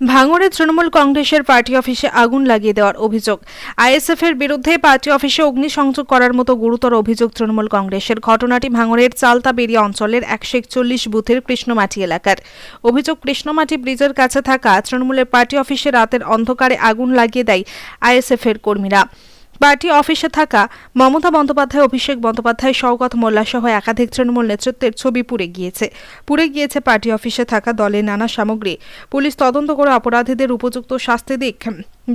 ভাঙড়ে তৃণমূল কংগ্রেসের পার্টি অফিসে আগুন লাগিয়ে দেওয়ার অভিযোগ। আইএসএফ এর বিরুদ্ধে পার্টি অফিসে অগ্নিসংযোগ করার মতো গুরুতর অভিযোগ তৃণমূল কংগ্রেসের। ঘটনাটি ভাঙড়ের চালতাবেড়িয়া অঞ্চলের একশো একচল্লিশ বুথের কৃষ্ণমাটি এলাকার। অভিযোগ, কৃষ্ণমাটি ব্রিজের কাছে থাকা তৃণমূলের পার্টি অফিসে রাতের অন্ধকারে আগুন লাগিয়ে দেয় আইএসএফ এর কর্মীরা। পার্টি অফিসে থাকা মমতা বন্দ্যোপাধ্যায়, অভিষেক বন্দ্যোপাধ্যায় সৌগত মোল্লা সহ একাধিক তৃণমূল নেতৃত্বের ছবি পুড়ে গিয়েছে। পুড়ে গিয়েছে পার্টি অফিসে থাকা দলের নানা সামগ্রী। পুলিশ তদন্ত করে অপরাধীদের উপযুক্ত শাস্তি দিক।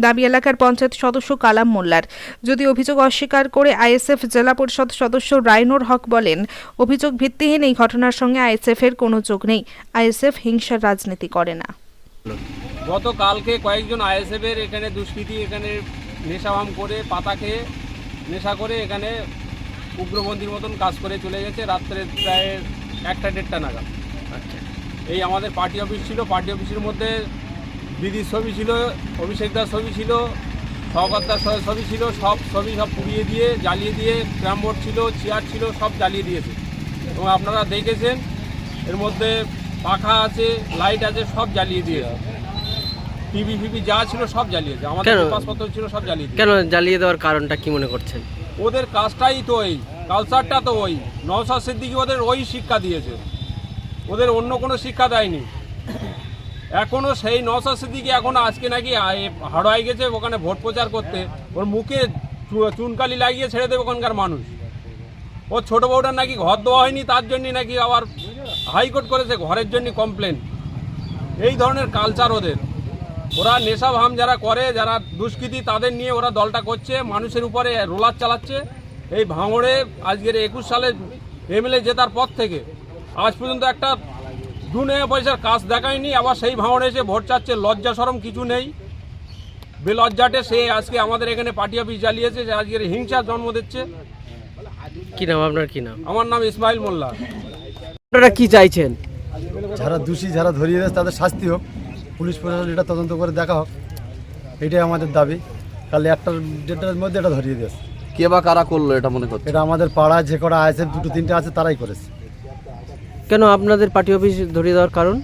দাবি এলাকার পঞ্চায়েত সদস্য কালাম মোল্লার। যদি অভিযোগ অস্বীকার করে আইএসএফ জেলা পরিষদ সদস্য রাইনুর হক বলেন, অভিযোগ ভিত্তিহীন এই ঘটনার সঙ্গে আইএসএফ এর কোনো যোগ নেই। আইএসএফ হিংসার রাজনীতি করে না। গতকালকে কয়েকজন আইএসএফের এখানে দুষ্কৃতী এখানে নেশাভাম করে পাতা খেয়ে নেশা করে এখানে উগ্রপন্থীর মতন কাজ করে চলে গেছে রাত্রে প্রায় একটা দেড়টা নাগাদ। এই আমাদের পার্টি অফিস ছিল পার্টি অফিসের মধ্যে দিদির ছবি ছিল অভিষেক দার ছবি ছিল সহকর্তার ছবি ছিল সব ছবি সব পুড়িয়ে দিয়ে জ্বালিয়ে দিয়ে ক্যারাম বোর্ড ছিল চেয়ার ছিল সব জ্বালিয়ে দিয়েছে। এবং আপনারা দেখেছেন এর মধ্যে পাখা আছে লাইট আছে সব জ্বালিয়ে দিয়েছে। টিভি ফিভি যা ছিল সব জ্বালিয়েছে। আমাদের কেন? ছিল সব জ্বালিয়ে দিয়েছে। কেন জ্বালিয়ে দেওয়ার কারণটা কি মনে করছেন? ওদের কাজটাই তো ওই কালচারটা তো ওই। নওসাদ সিদ্দিকি ওদের ওই শিক্ষা দিয়েছে। ওদের অন্য কোনো শিক্ষা দেয়নি। এখনও সেই নওসাদ সিদ্দিকি এখন আজকে নাকি আ- গেছে ওখানে ভোট প্রচার করতে। ওর মুখে চু- চুনকালি লাগিয়ে ছেড়ে দেবে ওখানকার মানুষ। ওর ছোটো বউটার নাকি ঘর দেওয়া হয়নি তার জন্য নাকি আবার হাইকোর্ট করেছে ঘরের জন্য কমপ্লেন এই ধরনের কালচার ওদের। ওরা নেশা ভাম যারা করে যারা দুষ্কৃতী তাদের নিয়ে ওরা দলটা করছে মানুষের উপরে রোলার চালাচ্ছে। এই ভাঙড়ে আজকের একুশ সালে এমএলএ জেতার পর থেকে আজ পর্যন্ত একটা দু নেয়া পয়সার কাজ দেখায়নি আবার সেই ভাঙড়ে এসে ভোট চাচ্ছে লজ্জা সরম কিছু নেই। বেলজ্জাটে সে আজকে আমাদের এখানে পার্টি অফিস জ্বালিয়েছে যে আজকের হিংসার জন্ম দিচ্ছে। কি নাম আপনার কি নাম? আমার নাম ইসমাইল মোল্লা। আপনারা কি চাইছেন? যারা দোষী যারা ধরিয়ে দেয় তাদের শাস্তি হোক। পুলিশ প্রশাসন এটা তদন্ত করে দেখা হোক। এটাই আমাদের দাবি। কাল একটার দেড়টার মধ্যে এটা ধরিয়ে দিয়েছে। কে বা কারা করল এটা মনে করছে এটা আমাদের পাড়ায় যে কটা আছে দুটো তিনটে আছে তারাই করেছে। কেন আপনাদের পার্টি অফিস ধরিয়ে দেওয়ার কারণ?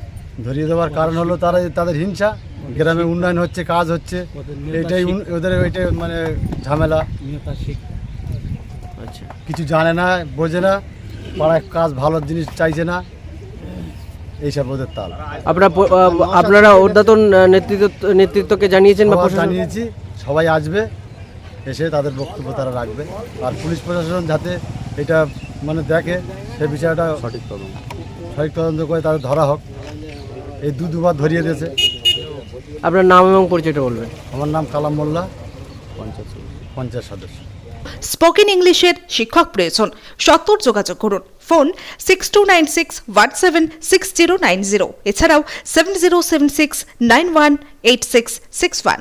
ধরিয়ে দেওয়ার কারণ হলো তারা তাদের হিংসা। গ্রামে উন্নয়ন হচ্ছে কাজ হচ্ছে। এটাই ওদের ওইটাই মানে ঝামেলা। আচ্ছা। কিছু জানে না বোঝে না। পাড়ায় কাজ ভালো জিনিস চাইছে না। এইসব ওদের তাল। আপনারা আপনারা আহ, নেতৃত্ব নেতৃত্বকে জানিয়েছেন বা জানিয়েছি সবাই আসবে এসে তাদের বক্তব্য তারা রাখবে। আর পুলিশ প্রশাসন যাতে এটা মানে দেখে সে বিষয়টা সঠিক তদন্ত। সঠিক তদন্ত করে তাদের ধরা হোক। এই দু দুবার ধরিয়ে দিয়েছে। আপনার নাম এবং পরিচয়টা বলবেন। আমার নাম কালাম মোল্লা। পঞ্চায়েত পঞ্চায়েত সদস্য। স্পোকেন ইংলিশের শিক্ষক প্রয়োজন। সত্তর যোগাযোগ করুন। Phone six two nine six one seven six zero nine zero এছাড়াও seven zero seven six nine one eight six six one